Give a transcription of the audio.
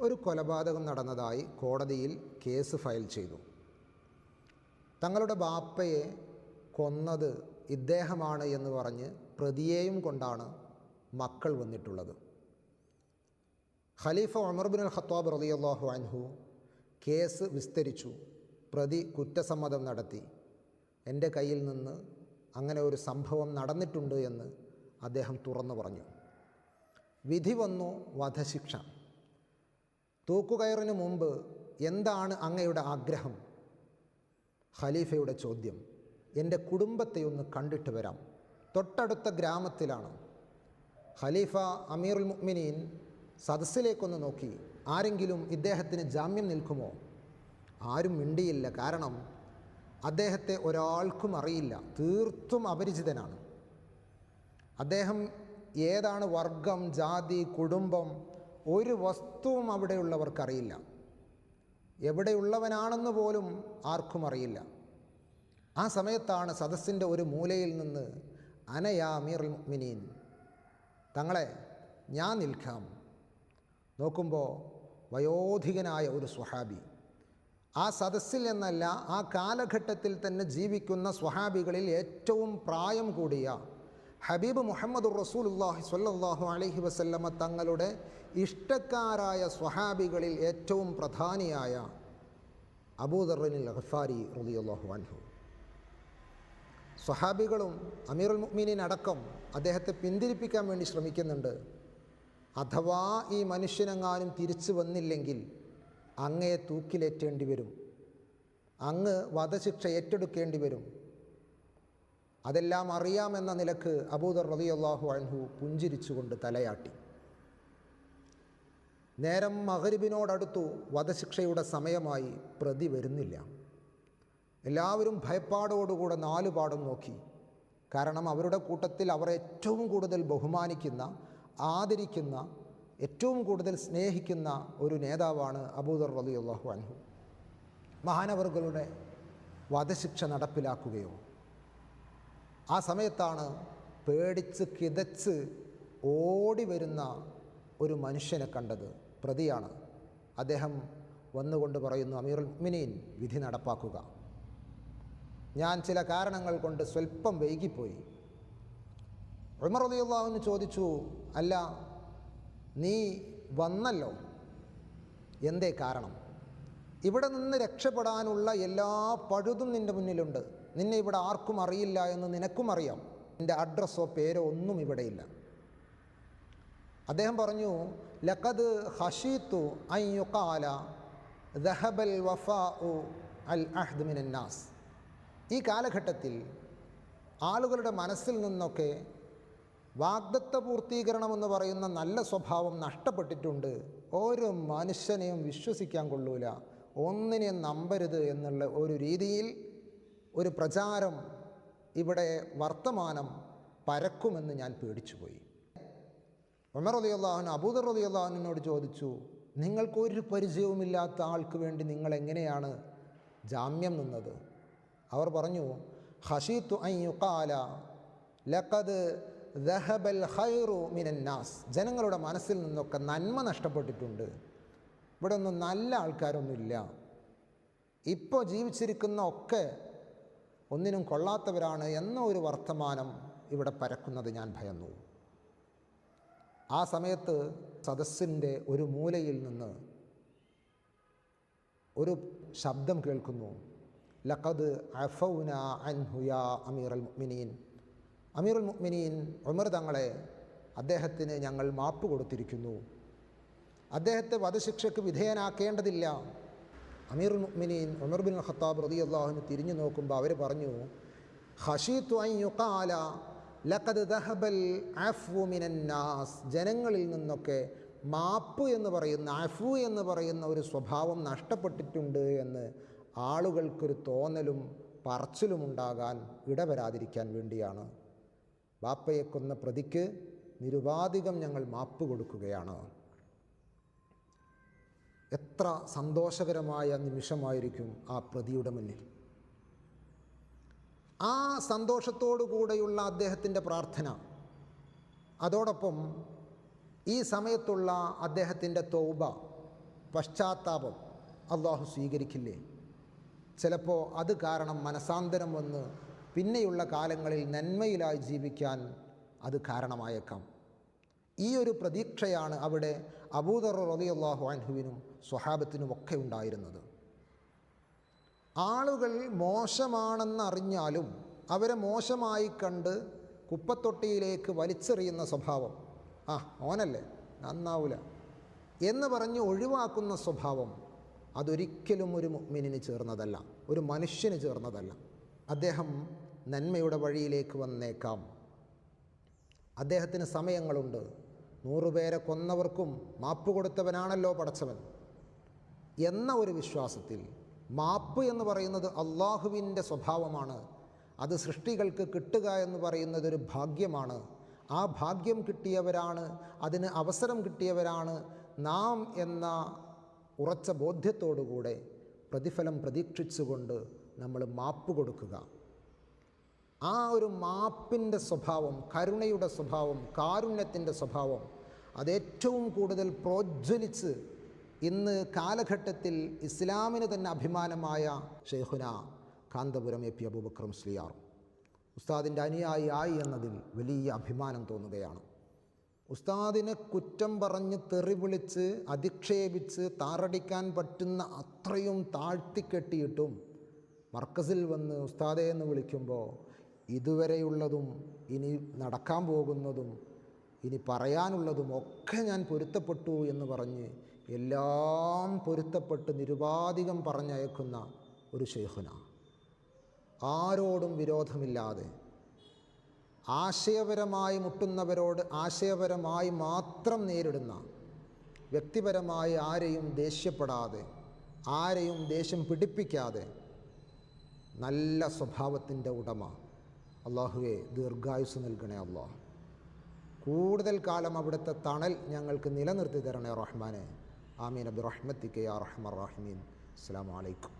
ഒരു കൊലപാതകം നടന്നതായി കോടതിയിൽ കേസ് ഫയൽ ചെയ്തു. തങ്ങളുടെ ബാപ്പയെ കൊന്നത് ഇദ്ദേഹമാണ് എന്ന് പറഞ്ഞ് പ്രതിയെയും കൊണ്ടാണ് മക്കൾ വന്നിട്ടുള്ളത്. ഖലീഫ ഉമർ ബിൻ അൽ ഖത്താബ് റളിയല്ലാഹു അൻഹു കേസ് വിസ്തരിച്ചു. പ്രതി കുറ്റസമ്മതം നടത്തി. എന്റെ കയ്യിൽ നിന്ന് അങ്ങനെ ഒരു സംഭവം നടന്നിട്ടുണ്ട് എന്ന് അദ്ദേഹം തുറന്നു പറഞ്ഞു. വിധി വന്നു വധശിക്ഷ. തൂക്കുകയറിന് മുമ്പ് എന്താണ് അങ്ങയുടെ ആഗ്രഹം? ഖലീഫയുടെ ചോദ്യം. എന്റെ കുടുംബത്തെ ഒന്ന് കണ്ടിട്ട് വരാം. തൊട്ടടുത്ത ഗ്രാമത്തിലാണ്. ഖലീഫ അമീറുൽ മുഅ്മിനീൻ സദസ്സിലേക്കൊന്ന് നോക്കി. ആരെങ്കിലും ഇദ്ദേഹത്തിന് ജാമ്യം നിൽക്കുമോ? ആരും മിണ്ടിയില്ല. കാരണം അദ്ദേഹത്തെ ഒരാൾക്കും അറിയില്ല. തീർത്തും അപരിചിതനാണ്. അദ്ദേഹം ഏതാണ് വർഗം ജാതി കുടുംബം ഒരു വസ്തുവും അവിടെയുള്ളവർക്കറിയില്ല. എവിടെയുള്ളവനാണെന്ന് പോലും ആർക്കും അറിയില്ല. ആ സമയത്താണ് സദസ്സിന്റെ ഒരു മൂലയിൽ നിന്ന് അനയാ മീർ മിനീൻ തങ്ങളെ ഞാൻ നിൽക്കാം. നോക്കുമ്പോൾ വയോധികനായ ഒരു സ്വഹാബി ആ സദസ്സിൽ എന്നല്ല ആ കാലഘട്ടത്തിൽ തന്നെ ജീവിക്കുന്ന സ്വഹാബികളിൽ ഏറ്റവും പ്രായം കൂടിയ ഹബീബ് മുഹമ്മദ് റസൂലുല്ലാഹി സ്വല്ലല്ലാഹു അലഹി വസല്ലമ തങ്ങളുടെ ഇഷ്ടക്കാരായ സ്വഹാബികളിൽ ഏറ്റവും പ്രധാനിയായ അബൂദറിനിൽ ഗഫാരി റളിയല്ലാഹു അൻഹു. സ്വഹാബികളും അമീറുൽ മുഅ്മിനീൻ അടക്കം അദ്ദേഹത്തെ പിന്തിരിപ്പിക്കാൻ വേണ്ടി ശ്രമിക്കുന്നുണ്ട്. അഥവാ ഈ മനുഷ്യനെങ്ങാനും തിരിച്ചു വന്നില്ലെങ്കിൽ അങ്ങയെ തൂക്കിലേറ്റേണ്ടി വരും. അങ്ങ് വധശിക്ഷ ഏറ്റെടുക്കേണ്ടി വരും. അതെല്ലാം അറിയാമെന്ന നിലയ്ക്ക് അബൂദർ റളിയല്ലാഹു അൻഹു പുഞ്ചിരിച്ചുകൊണ്ട് തലയാട്ടി. നേരം മകരിബിനോടടുത്തു വധശിക്ഷയുടെ സമയമായി പ്രതി വരുന്നില്ല. എല്ലാവരും ഭയപ്പാടോടുകൂടെ നാലു പാടും നോക്കി. കാരണം അവരുടെ കൂട്ടത്തിൽ അവർ ഏറ്റവും കൂടുതൽ ബഹുമാനിക്കുന്ന ആദരിക്കുന്ന ഏറ്റവും കൂടുതൽ സ്നേഹിക്കുന്ന ഒരു നേതാവാണ് അബൂദർ റലി അള്ളാഹു അൻഹു. മഹാനവറുകളുടെ വധശിക്ഷ നടപ്പിലാക്കുകയോ ആ സമയത്താണ് പേടിച്ച് കിതച്ച് ഓടി വരുന്ന ഒരു മനുഷ്യനെ കണ്ടത്. പ്രതിയാണ്. അദ്ദേഹം വന്നുകൊണ്ട് പറയുന്നു അമീറുൽ മിനീൻ വിധി നടപ്പാക്കുക. ഞാൻ ചില കാരണങ്ങൾ കൊണ്ട് സ്വല്പം വൈകിപ്പോയി. ഉമർ റളിയല്ലാഹുവിന് ചോദിച്ചു അല്ല നീ വന്നല്ലോ? എന്തേ കാരണം? ഇവിടെ നിന്ന് രക്ഷപ്പെടാനുള്ള എല്ലാ പഴുതും നിന്റെ മുന്നിലുണ്ട്. നിന്നെ ഇവിടെ ആർക്കും അറിയില്ല എന്ന് നിനക്കും അറിയാം. നിന്റെ അഡ്രസ്സോ പേരോ ഒന്നും ഇവിടെയില്ല അദ്ദേഹം പറഞ്ഞു ലഖദ് ഹഷീത്തു അയ്യുക്കാല ദഹബൽ വഫാ അൽ അഹ്ദ് മിനന്നാസ് ഈ കാലഘട്ടത്തിൽ ആളുകളുടെ മനസ്സിൽ നിന്നൊക്കെ വാഗ്ദത്ത പൂർത്തീകരണം എന്ന് പറയുന്ന നല്ല സ്വഭാവം നഷ്ടപ്പെട്ടിട്ടുണ്ട്. ഓരോ മനുഷ്യനെയും വിശ്വസിക്കാൻ കൊള്ളൂല. ഒന്നിനെയും നമ്പരുത് എന്നുള്ള ഒരു രീതിയിൽ ഒരു പ്രചാരം ഇവിടെ വർത്തമാനം പരക്കുമെന്ന് ഞാൻ പേടിച്ചുപോയി. ഉമർ റളിയല്ലാഹുവിന് അബൂദർ റളിയല്ലാഹുവിനോട് ചോദിച്ചു നിങ്ങൾക്കൊരു പരിചയവുമില്ലാത്ത ആൾക്ക് വേണ്ടി നിങ്ങൾ എങ്ങനെയാണ് ജാമ്യം നിന്നത്? അവർ പറഞ്ഞു ഹഷീത്തു അയ്യുക്കാല ലക്കത് ദഹബൽ ഖൈറു മിനന്നാസ് ജനങ്ങളുടെ മനസ്സിൽ നിന്നൊക്കെ നന്മ നഷ്ടപ്പെട്ടിട്ടുണ്ട്. ഇവിടെ ഒന്നും നല്ല ആൾക്കാരൊന്നുമില്ല. ഇപ്പോൾ ജീവിച്ചിരിക്കുന്ന ഒക്കെ ഒന്നിനും കൊള്ളാത്തവരാണ് എന്ന ഒരു വർത്തമാനം ഇവിടെ പരക്കുന്നത് ഞാൻ ഭയന്നു. ആ സമയത്ത് സദസ്സിന്റെ ഒരു മൂലയിൽ നിന്ന് ഒരു ശബ്ദം കേൾക്കുന്നു. ലഖദ് അഫൗന അൻഹുയ അമീർ അൽ മുഅ്മിനീൻ. അമീറുൽ മുഅ്മിനീൻ ഉമർ തങ്ങളെ അദ്ദേഹത്തിന് ഞങ്ങൾ മാപ്പ് കൊടുത്തിരിക്കുന്നു. അദ്ദേഹത്തെ വധശിക്ഷയ്ക്ക് വിധേയനാക്കേണ്ടതില്ല. അമീറുൽ മുഅ്മിനീൻ ഉമർ ബിൻ ഖത്താബ് റതി അള്ളാഹുവിന് തിരിഞ്ഞു നോക്കുമ്പോൾ അവർ പറഞ്ഞു ഹഷീത്തു ജനങ്ങളിൽ നിന്നൊക്കെ മാപ്പ് എന്ന് പറയുന്ന അഫു എന്ന് പറയുന്ന ഒരു സ്വഭാവം നഷ്ടപ്പെട്ടിട്ടുണ്ട് എന്ന് ആളുകൾക്കൊരു തോന്നലും പറച്ചിലും ഉണ്ടാകാൻ ഇടവരാതിരിക്കാൻ വേണ്ടിയാണ്. ബാപ്പയെ കൊന്ന പ്രതിക്ക് നിരുപാധികം ഞങ്ങൾ മാപ്പ് കൊടുക്കുകയാണ്. എത്ര സന്തോഷകരമായ നിമിഷമായിരിക്കും ആ പ്രതിയുടെ മുന്നിൽ. ആ കൂടെയുള്ള അദ്ദേഹത്തിന്റെ പ്രാർത്ഥന. അതോടൊപ്പം ഈ സമയത്തുള്ള അദ്ദേഹത്തിന്റെ തൗബ പശ്ചാത്താപം അള്ളാഹു സ്വീകരിക്കില്ലേ? ചിലപ്പോൾ അത് കാരണം മനസാന്തരം വന്ന് പിന്നെയുള്ള കാലങ്ങളിൽ നന്മയിലായി ജീവിക്കാൻ അത് കാരണമായേക്കാം. ഈ ഒരു പ്രതീക്ഷയാണ് അവിടെ അബൂദർ റളിയല്ലാഹു അൻഹുവിനും സ്വഹാബത്തിനുമൊക്കെ ഉണ്ടായിരുന്നത്. ആളുകൾ മോശമാണെന്നറിഞ്ഞാലും അവരെ മോശമായി കണ്ട് കുപ്പത്തൊട്ടിയിലേക്ക് വലിച്ചെറിയുന്ന സ്വഭാവം ആ ഓനല്ലേ നന്നാവൂല എന്ന് പറഞ്ഞ് ഒഴിവാക്കുന്ന സ്വഭാവം അതൊരിക്കലും ഒരു മിനിന് ചേർന്നതല്ല ഒരു മനുഷ്യന് ചേർന്നതല്ല. അദ്ദേഹം നന്മയുടെ വഴിയിലേക്ക് വന്നേക്കാം. അദ്ദേഹത്തിന് സമയങ്ങളുണ്ട്. നൂറുപേരെ കൊന്നവർക്കും മാപ്പ് കൊടുത്തവനാണല്ലോ പടച്ചവൻ. എന്ന ഒരു വിശ്വാസത്തിൽ മാപ്പ് എന്ന് പറയുന്നത് അള്ളാഹുവിന്റെ സ്വഭാവമാണ്. അത് സൃഷ്ടികൾക്ക് കിട്ടുക എന്ന് പറയുന്നത് ഒരു ഭാഗ്യമാണ്. ആ ഭാഗ്യം കിട്ടിയവരാണ് അതിന് അവസരം കിട്ടിയവരാണ്. നാം എന്ന ഉറച്ച ബോധ്യത്തോടുകൂടെ പ്രതിഫലം പ്രതീക്ഷിച്ചുകൊണ്ട് നമ്മൾ മാപ്പ് കൊടുക്കുക. ആ ഒരു മാപ്പിന്റെ സ്വഭാവം കരുണയുടെ സ്വഭാവം കാരുണ്യത്തിന്റെ സ്വഭാവം അതേറ്റവും കൂടുതൽ പ്രോജ്വലിച്ച് ഇന്ന് കാലഘട്ടത്തിൽ ഇസ്ലാമിന് തന്നെ അഭിമാനമായ ഷെയ്ഖുന കാന്തപുരം എ പി അബൂബക്രം ശ്രീയാർ ഉസ്താദിന്റെ അനുയായി ആയി എന്നതിൽ വലിയ അഭിമാനം തോന്നുകയാണ്. ഉസ്താദിനെ കുറ്റം പറഞ്ഞ് തെറിവിളിച്ച് അധിക്ഷേപിച്ച് താറടിക്കാൻ പറ്റുന്ന അത്രയും താഴ്ത്തിക്കെട്ടിയിട്ടും മർക്കസിൽ വന്ന് ഉസ്താദെ എന്ന് വിളിക്കുമ്പോൾ ഇതുവരെയുള്ളതും ഇനി നടക്കാൻ പോകുന്നതും ഇനി പറയാനുള്ളതും ഒക്കെ ഞാൻ പൊരുത്തപ്പെട്ടു എന്ന് പറഞ്ഞ് എല്ലാം പൊരുത്തപ്പെട്ട് നിരുപാധികം പറഞ്ഞയക്കുന്ന ഒരു ഷെയ്ഖുന ആരോടും വിരോധമില്ലാതെ ആശയപരമായി മുട്ടുന്നവരോട് ആശയപരമായി മാത്രം നേരിടുന്ന വ്യക്തിപരമായി ആരെയും ദേഷ്യപ്പെടാതെ ആരെയും ദേഷ്യം പിടിപ്പിക്കാതെ നല്ല സ്വഭാവത്തിന്റെ ഉടമ അള്ളാഹുവെ ദീർഘായുസ് നൽകണേ അള്ളാഹ്. കൂടുതൽ കാലം അവിടുത്തെ തണൽ ഞങ്ങൾക്ക് നിലനിർത്തി തരണേ റഹ്മാനെ. ആമീൻ. അബ്ദുറഹ്മത്തിക്ക് യാ റഹ്മർ റഹ്മീൻ. അസ്സാം വലൈക്കും